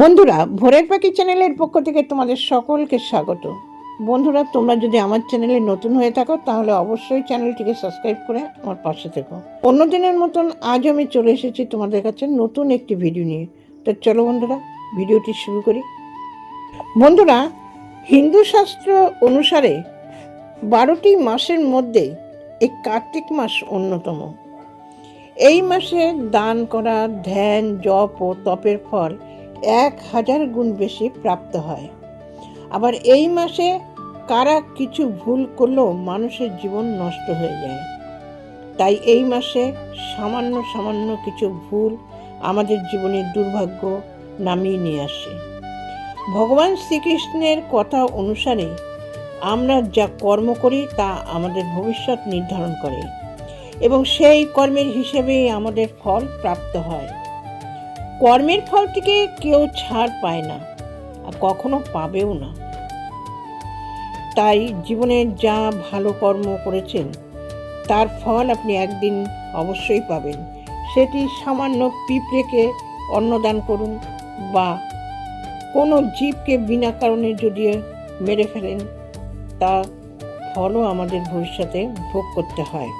বন্ধুরা, ভোরের পাখি চ্যানেলের পক্ষ থেকে তোমাদের সকলকে স্বাগত। বন্ধুরা, তোমরা যদি আমার চ্যানেলে নতুন হয়ে থাকো, তাহলে অবশ্যই চ্যানেলটিকে সাবস্ক্রাইব করে আমার পাশে থেকো। অন্য দিনের মতন আজ আমি চলে এসেছি তোমাদের কাছে নতুন একটি ভিডিও নিয়ে। তো চলো বন্ধুরা, ভিডিওটি শুরু করি। বন্ধুরা, হিন্দু শাস্ত্র অনুসারে বারোটি মাসের মধ্যে এই কার্তিক মাস অন্যতম। এই মাসে দান করা, ধ্যান, জপ ও তপের ফল এক হাজার গুণ বেশি প্রাপ্ত হয়। আবার এই মাসে কারা কিছু ভুল করলেও মানুষের জীবন নষ্ট হয়ে যায়। তাই এই মাসে সামান্য সামান্য কিছু ভুল আমাদের জীবনের দুর্ভাগ্য নামিয়ে নিয়ে আসে। ভগবান শ্রীকৃষ্ণের কথা অনুসারে আমরা যা কর্ম করি তা আমাদের ভবিষ্যৎ নির্ধারণ করে এবং সেই কর্মের হিসেবেই আমাদের ফল প্রাপ্ত হয়। কর্মের ফল থেকে কেউ ছাড় পায় না আর কখনো পাবেও না। তাই জীবনে যা ভালো কর্ম করেছেন, তার ফল আপনি একদিন অবশ্যই পাবেন। সেটি সামান্য পিঁপড়েকে অন্নদান করুন বা কোনো জীবকে বিনা কারণে যদি মেরে ফেলেন, তা ফলও আমাদের ভবিষ্যতে ভোগ করতে হয়।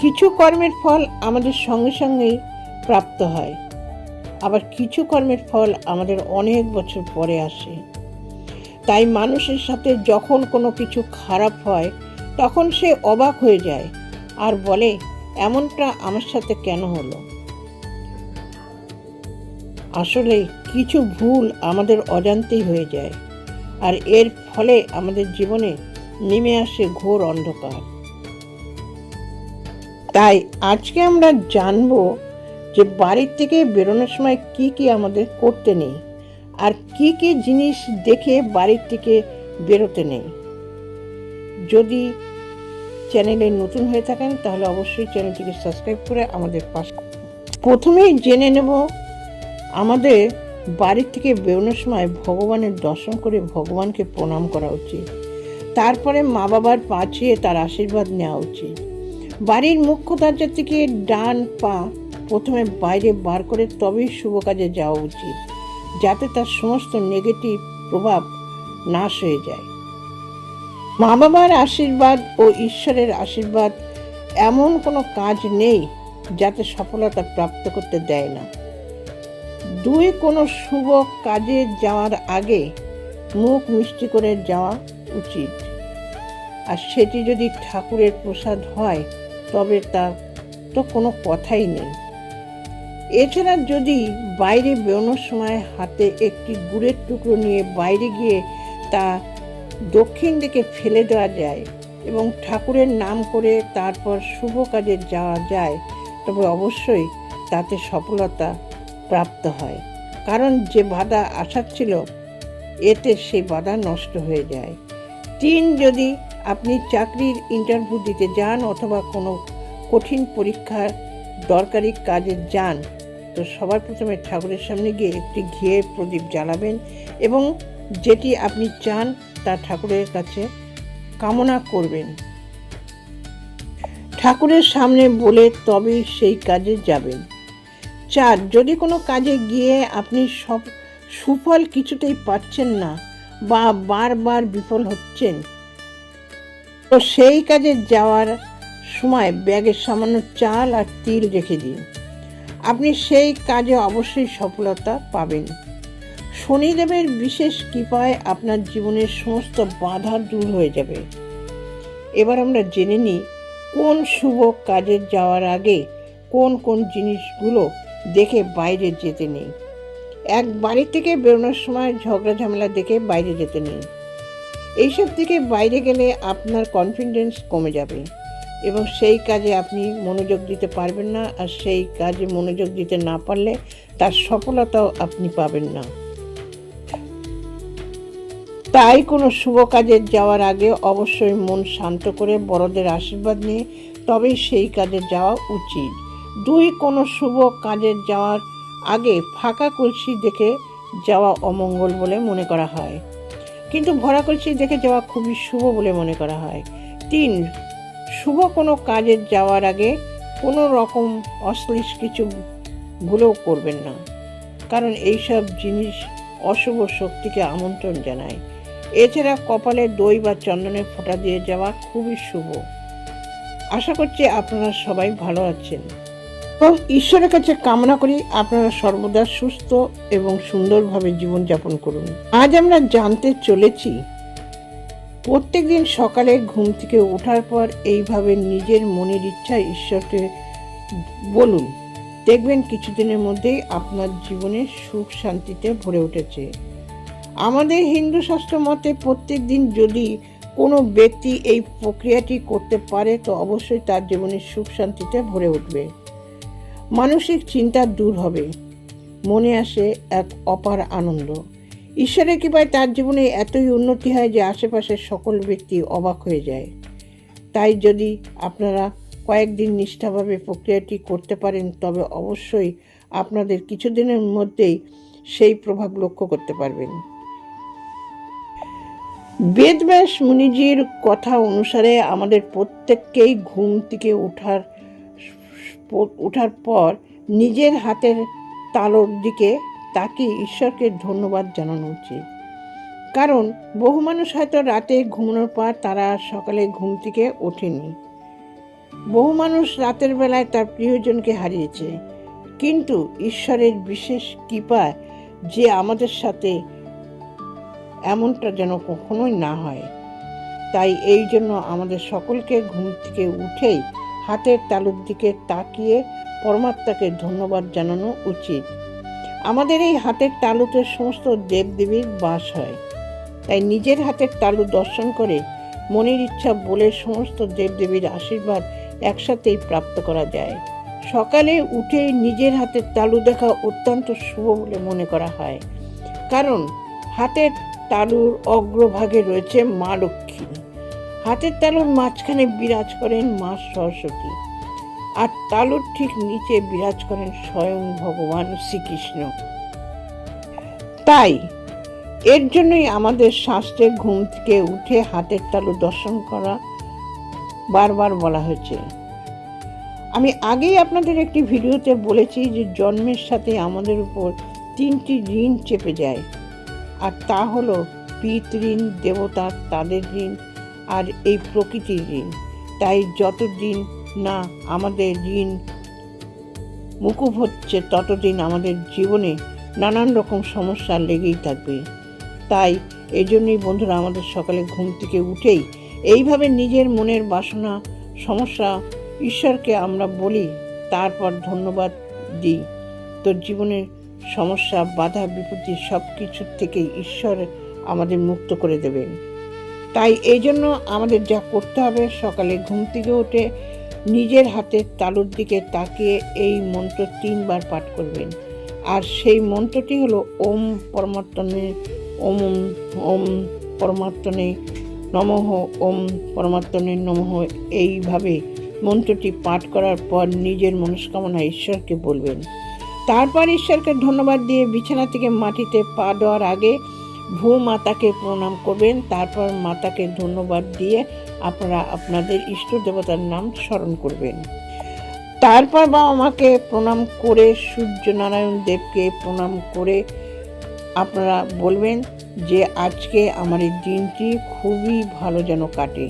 কিছু কর্মের ফল আমাদের সঙ্গে সঙ্গেই প্রাপ্ত হয়। আবার কিছু কর্মের ফল আমাদের অনেক বছর পরে আসে। তাই মানুষের সাথে যখন কোনো কিছু খারাপ হয়, তখন সে অবাক হয়ে যায় আর বলে, এমনটা আমার সাথে কেন হলো? আসলে কিছু ভুল আমাদের অজান্তেই হয়ে যায় আর এর ফলে আমাদের জীবনে নেমে আসে ঘোর অন্ধকার। তাই আজকে আমরা জানব যে বাড়ির থেকে বেরোনোর সময় কি কি আমাদের করতে নেই আর কি কি জিনিস দেখে বাড়ির থেকে বেরোতে নেই। যদি চ্যানেলে নতুন হয়ে থাকেন, তাহলে অবশ্যই চ্যানেলটিকে সাবস্ক্রাইব করে আমাদের পাশে প্রথমেই জেনে নেব আমাদের বাড়ির থেকে বেরোনোর সময় ভগবানের দর্শন করে ভগবানকে প্রণাম করা উচিত। তারপরে মা বাবার পা ছুঁয়ে তার আশীর্বাদ নেওয়া উচিত। বাড়ির মুখ্য দরজা থেকে ডান পা প্রথমে বাইরে বার করে তবেই শুভ কাজে যাওয়া উচিত, যাতে তার সমস্ত নেগেটিভ প্রভাব নাশ হয়ে যায়। মা বাবার আশীর্বাদ ও ঈশ্বরের আশীর্বাদ এমন কোনো কাজ নেই যাতে সফলতা প্রাপ্ত করতে দেয় না। দুই কোনো শুভ কাজে যাওয়ার আগে মুখ মিষ্টি করে যাওয়া উচিত। আর সেটি যদি ঠাকুরের প্রসাদ হয়, তবে তার তো কোনো কথাই নেই। এছাড়া যদি বাইরে বেরোনোর সময় হাতে একটি গুড়ের টুকরো নিয়ে বাইরে গিয়ে তা দক্ষিণ দিকে ফেলে দেওয়া যায় এবং ঠাকুরের নাম করে তারপর শুভ কাজে যাওয়া যায়, তবে অবশ্যই তাতে সফলতা প্রাপ্ত হয়। কারণ যে বাধা আসার ছিল, এতে সেই বাধা নষ্ট হয়ে যায়। তিন, যদি আপনি চাকরির ইন্টারভিউ দিতে যান অথবা কোনো কঠিন পরীক্ষার দরকারি কাজে যান তো সবার প্রথমে ঠাকুরের সামনে গিয়ে একটি ঘিয়ের প্রদীপ জ্বালাবেন এবং যেটি আপনি চান তা ঠাকুরের কাছে কামনা করবেন। ঠাকুরের সামনে বলে তবেই সেই কাজে যাবেন। চার, যদি কোনো কাজে গিয়ে আপনি সব সুফল কিছুতেই পাচ্ছেন না বা বারবার বিফল হচ্ছেন, তো সেই কাজে যাওয়ার সময় ব্যাগের সামান্য চাল আর তিল রেখে দিন। আপনি সেই কাজে অবশ্যই সফলতা পাবেন। শনিদেবের বিশেষ কৃপায় আপনার জীবনের সমস্ত বাধা দূর হয়ে যাবে। এবার আমরা জেনে নিই, কোন শুভ কাজে যাওয়ার আগে কোন কোন জিনিসগুলো দেখে বাইরে যেতে নেই। এক বাড়ি থেকে বেরোনোর সময় ঝগড়া ঝামেলা দেখে বাইরে যেতে নেই। এইসব থেকে বাইরে গেলে আপনার কনফিডেন্স কমে যাবে। এবং সেই কাজে আপনি মনোযোগ দিতে পারবেন না আর সেই কাজে মনোযোগ দিতে না পারলে তার সফলতাও আপনি পাবেন না। তাই কোনো শুভ কাজে যাওয়ার আগে অবশ্যই মন শান্ত করে বড়দের আশীর্বাদ নিয়ে তবেই সেই কাজে যাওয়া উচিত। দুই কোনো শুভ কাজে যাওয়ার আগে ফাঁকা কলসি দেখে যাওয়া অমঙ্গল বলে মনে করা হয়। কিন্তু ভরা কলসি দেখে যাওয়া খুবই শুভ বলে মনে করা হয়। তিন শুভ কোনো কাজে যাওয়ার আগে কোনো রকম অশ্লীল কিছু ভুলেও করবেন না। কারণ এইসব জিনিস অশুভ শক্তিকে আমন্ত্রণ জানায়। এছাড়া কপালে দই বা চন্দনের ফোঁটা দিয়ে যাওয়া খুবই শুভ। আশা করছি আপনারা সবাই ভালো আছেন। এবং ঈশ্বরের কাছে কামনা করি আপনারা সর্বদা সুস্থ এবং সুন্দরভাবে জীবনযাপন করুন। আজ আমরা জানতে চলেছি প্রত্যেকদিন সকালে ঘুম থেকে ওঠার পর এইভাবে নিজের মনের ইচ্ছা ঈশ্বরকে বলুন। দেখবেন কিছুদিনের মধ্যেই আপনার জীবনে সুখ শান্তিতে ভরে উঠেছে। আমাদের হিন্দু শাস্ত্র মতে প্রত্যেক দিন যদি কোনো ব্যক্তি এই প্রক্রিয়াটি করতে পারে, তো অবশ্যই তার জীবনে সুখ শান্তিতে ভরে উঠবে। মানসিক চিন্তা দূর হবে। মনে আসে এক অপার আনন্দ। ঈশ্বরের কৃপায় তার জীবনে এতই উন্নতি হয় যে আশেপাশের সকল ব্যক্তি অবাক হয়ে যায়। তাই যদি আপনারা কয়েকদিন নিষ্ঠাভাবে প্রক্রিয়াটি করতে পারেন, তবে অবশ্যই আপনাদের কিছুদিনের মধ্যেই সেই প্রভাব লক্ষ্য করতে পারবেন। বেদব্যাস মুনিজির কথা অনুসারে আমাদের প্রত্যেককেই ঘুম থেকে ওঠার ওঠার পর নিজের হাতের তালোর দিকে তাকে ঈশ্বরকে ধন্যবাদ জানানো উচিত। কারণ বহু মানুষ হয়তো রাতে ঘুমানোর পর তারা সকালে ঘুম থেকে ওঠেনি। বহু মানুষ রাতের বেলায় তার প্রিয়জনকে হারিয়েছে। কিন্তু ঈশ্বরের বিশেষ কৃপায় যে আমাদের সাথে এমনটা যেন কখনোই না হয়। তাই এই জন্য আমাদের সকলকে ঘুম থেকে উঠেই হাতের তালুর দিকে তাকিয়ে পরমাত্মাকে ধন্যবাদ জানানো উচিত। আমাদের এই হাতের তালুতে সমস্ত দেবদেবীর বাস হয়। তাই নিজের হাতের তালু দর্শন করে মনের ইচ্ছা বলে সমস্ত দেবদেবীর আশীর্বাদ একসাথেই প্রাপ্ত করা যায়। সকালে উঠে নিজের হাতের তালু দেখা অত্যন্ত শুভ বলে মনে করা হয়। কারণ হাতের তালুর অগ্রভাগে রয়েছে মা লক্ষ্মী। হাতের তালুর মাঝখানে বিরাজ করেন মা সরস্বতী। আর তালুর ঠিক নিচে বিরাজ করেন স্বয়ং ভগবান শ্রীকৃষ্ণ। তাই এর জন্যই আমাদের শাস্ত্রে ঘুম থেকে উঠে হাতের তালু দর্শন করা বারবার বলা হয়েছে। আমি আগেই আপনাদের একটি ভিডিওতে বলেছি যে জন্মের সাথে আমাদের উপর তিনটি ঋণ চেপে যায়, আর তা হলো পিত ঋণ, দেবতা তাদের ঋণ, আর এই প্রকৃতির ঋণ। তাই যতদিন না আমাদের ঋণ মুকুব হচ্ছে ততদিন আমাদের জীবনে নানান রকম সমস্যা লেগেই থাকবে। তাই এই জন্যই বন্ধুরা আমাদের সকালে ঘুম থেকে উঠেই এইভাবে নিজের মনের বাসনা, সমস্যা ঈশ্বরকে আমরা বলি, তারপর ধন্যবাদ দিই। তোর জীবনের সমস্যা, বাধা, বিপত্তি সব কিছুর থেকে ঈশ্বর আমাদের মুক্ত করে দেবেন। তাই এই জন্য আমাদের যা করতে হবে সকালে ঘুম থেকে উঠে নিজের হাতের তালুর দিকে তাকিয়ে এই মন্ত্র তিনবার পাঠ করবেন। আর সেই মন্ত্রটি হলো ওম পরমাত্মনে, ওম ওম পরমাত্মনে নমঃ ওম পরমাত্মনে নমঃ। এইভাবে মন্ত্রটি পাঠ করার পর নিজের মনস্কামনা ঈশ্বরকে বলবেন। তারপর ঈশ্বরকে ধন্যবাদ দিয়ে বিছানা থেকে মাটিতে পা দেওয়ার আগে ভূ মাতাকে প্রণাম করবেন। তারপর মাতাকে ধন্যবাদ দিয়ে আপনারা আপনাদের ইষ্ট দেবতার নাম স্মরণ করবেন। তারপর বাবা মাকে প্রণাম করে সূর্য নারায়ণ দেবকে প্রণাম করে আপনারা বলবেন যে, আজকে আমার এই দিনটি খুবই ভালো যেন কাটে।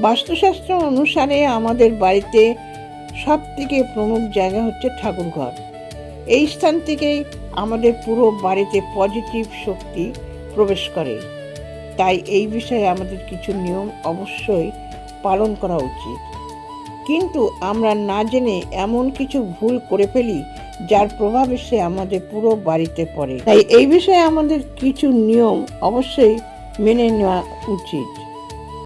বাস্তুশাস্ত্র অনুসারে আমাদের বাড়িতে সব থেকে প্রমুখ জায়গা হচ্ছে ঠাকুরঘর। এই স্থান থেকেই আমাদের পুরো বাড়িতে পজিটিভ শক্তি প্রবেশ করে। তাই এই বিষয়ে আমাদের কিছু নিয়ম অবশ্যই পালন করা উচিত। কিন্তু আমরা না জেনে এমন কিছু ভুল করে ফেলি, যার প্রভাবে সে আমাদের পুরো বাড়িতে পড়ে। তাই এই বিষয়ে আমাদের কিছু নিয়ম অবশ্যই মেনে নেওয়া উচিত।